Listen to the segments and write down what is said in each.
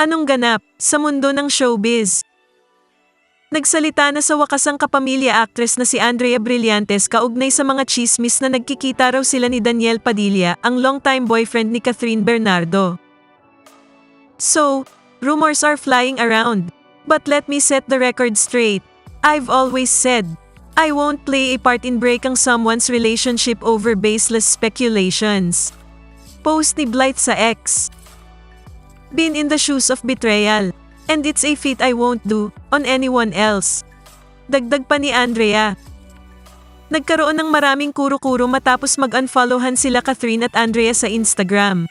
Anong ganap sa mundo ng showbiz? Nagsalita na sa wakas ang kapamilya actress na si Andrea Brillantes kaugnay sa mga chismis na nagkikita raw sila ni Daniel Padilla, ang longtime boyfriend ni Catherine Bernardo. So, rumors are flying around. But let me set the record straight. I've always said, I won't play a part in breaking someone's relationship over baseless speculations. Post ni Blight sa X. Been in the shoes of betrayal. And it's a feat I won't do on anyone else. Dagdag pa ni Andrea. Nagkaroon ng maraming kuro-kuro matapos mag-unfollowhan sila Catherine at Andrea sa Instagram.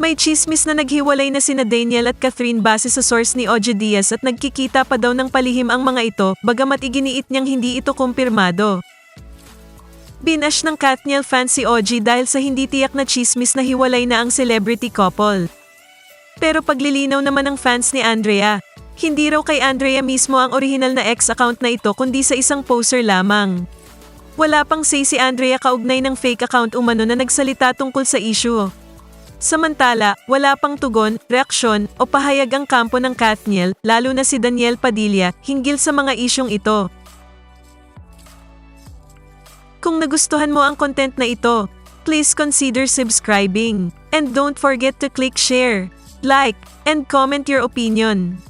May chismis na naghiwalay na sina Daniel at Catherine base sa source ni Oje Diaz at nagkikita pa daw ng palihim ang mga ito bagamat iginiit niyang hindi ito kumpirmado. Binash ng Katniel fan si Oji dahil sa hindi tiyak na chismis na hiwalay na ang celebrity couple. Pero paglilinaw naman ng fans ni Andrea, hindi raw kay Andrea mismo ang original na ex account na ito kundi sa isang poser lamang. Wala pang say si Andrea kaugnay ng fake account umano na nagsalita tungkol sa issue. Samantala, wala pang tugon, reaksyon o pahayag ang kampo ng Katniel, lalo na si Daniel Padilla, hinggil sa mga isyong ito. Kung nagustuhan mo ang content na ito, please consider subscribing. And don't forget to click share, like, and comment your opinion.